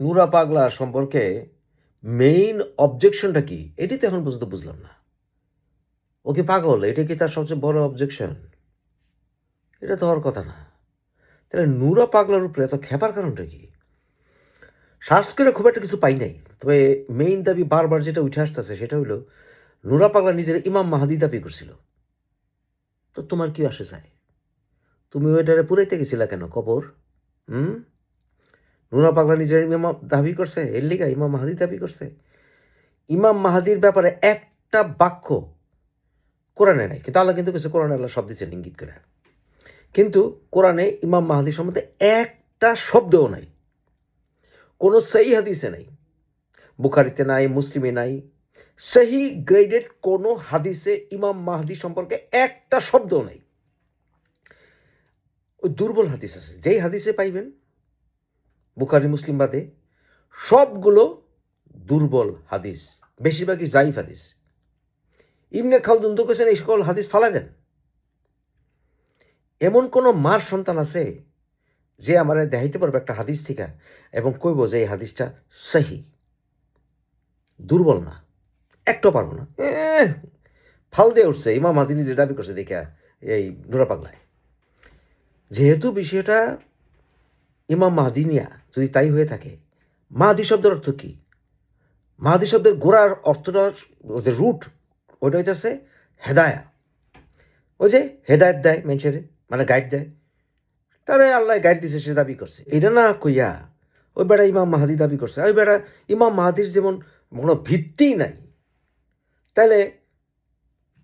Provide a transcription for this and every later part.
নুরা পাগলা সম্পর্কে মেইন অবজেকশনটা কি? এটি তো এখন পর্যন্ত বুঝলাম না। ও কি পাগল? এটা কি তার সবচেয়ে বড় অবজেকশন এটা তো হওয়ার কথা না। তাহলে নুরা পাগলার উপরে এত খেপার কারণটা কি? শ্বাস করে খুব একটা কিছু পাই নাই। তবে মেইন দাবি বারবার যেটা উঠে আসতেছে সেটা হলো নুরা পাগলা নিজের ইমাম মাহাদি দাবি করছিল। তো তোমার কি আসে যায়? তুমি ওইটারে পুরাইতে গেছিলা কেন? কবর? হুম? নুরা পাগলা নিজের ইমাম দাবি করছে, এর লিগা ইমাম মাহাদি দাবি করছে। ইমাম মাহাদির ব্যাপারে একটা বাক্য কোরআনে নাই, কিন্তু আল্লাহ কিন্তু কিছু কোরআনে আল্লাহ শব্দ দিচ্ছেন ইঙ্গিত করে। কিন্তু কোরআনে ইমাম মাহাদি সম্বন্ধে একটা শব্দও নাই, কোনো সেই হাদিসে নাই, বুখারিতে নাই, মুসলিমে নাই সেই গ্রেডেড কোনো হাদিসে ইমাম মাহাদি সম্পর্কে একটা শব্দও নাই। ওই দুর্বল হাদিস আছে, যেই হাদিসে পাইবেন বুখারি, মুসলিম বাদে সবগুলো দুর্বল হাদিস, বেশিরভাগই জাইফ হাদিস। ইমনে খালদুন তো কেছেন এই সকল হাদিস ফালা দেন এমন কোন মার সন্তান আছে যে আমার দেখাইতে পারবে একটা হাদিস থেকে এবং কইব যে এই হাদিসটা সহি। দুর্বল না একটাও পারব না। ফাল দিয়ে উঠছে। ইমাম হাদি যে দাবি করছে, দেখা এই নুরা পাগলায়। যেহেতু বিষয়টা ইমাম মাহাদিনিয়া যদি তাই হয়ে থাকে, মাহাদি শব্দের অর্থ কি? মাহাদি শব্দের গোড়ার অর্থটা যে রুট ওইটা হইতেছে হেদায়া। ওই যে হেদায়ত দেয় মানুষের মানে গাইড দেয়। তারে আল্লাহ গাইড দিছে, সে দাবি করছে। এটা না কইয়া, ওই বেড়া ইমাম মাহাদি দাবি করছে। ওই বেড়া ইমাম মাহাদির যেমন কোনো ভিত্তি নাই তাহলে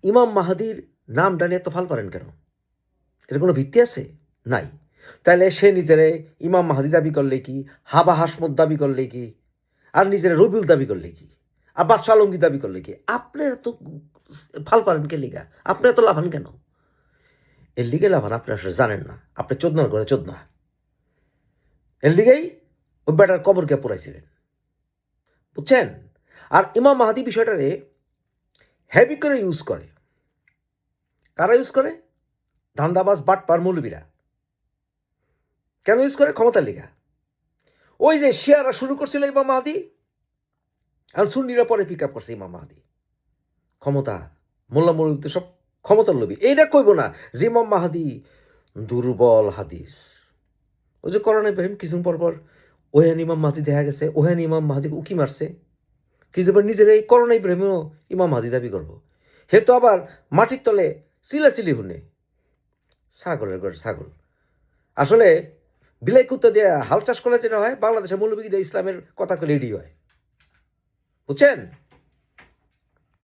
ইমাম মাহাদির নামটা নিয়ে এত ফাল পারেন কেন? এর কোনো ভিত্তি আছে? নাই। তাহলে সে নিজেরে ইমাম মাহাদি দাবি করলে কি? হাবা হাসমত দাবি করলে কি? আর নিজের রবিউল দাবি করলে কি? আর বাদশাহ আলমগীর দাবি করলে কি? আপনি এত ফাল পারেন কে লিগা? আপনি এত লাভান কেন? এর লিগে লাভান আপনি আসলে জানেন না। আপনি চোদনার ঘরে চোদনা। এর লিগেই ওই বেটার কবরকে পড়াইছিলেন বুঝছেন? আর ইমাম মাহাদি বিষয়টারে হেভি করে ইউজ করে। কারা ইউজ করে? ধান্দাবাজ, বাটপার, মৌলবীরা। কেন ইউজ করে? ক্ষমতার লিগা। ওই যে শিয়ারা শুরু করছিল ইমাম মাহাদি, আর সুন্নিরা পরে পিক আপ করছে ইমাম মাহাদি। ক্ষমতা, মোল্লা মৌলবী সব ক্ষমতার লোভী। এইটা কইব না যে ইমাম মাহাদি দুর্বল হাদিস। ওই যে করোনা ইব্রাহিম কিছুদিন পর পর ওহেন ইমাম মাহাদি দেখা গেছে, ওহেন ইমাম মাহাদিকে উকি মারছে। কিছু পর নিজের এই করোনা ইব্রাহিমও ইমাম মাহাদি দাবি করব। হে তো আবার মাটির তলে চিলাচিলি হুনে। ছাগলের ঘর ছাগল। আসলে বিলাই কুত্তা দিয়ে হাল চাষ করলে যেটা হয়, বাংলাদেশের মৌলবী দিয়ে ইসলামের কথা রেডি হয়। বুঝছেন?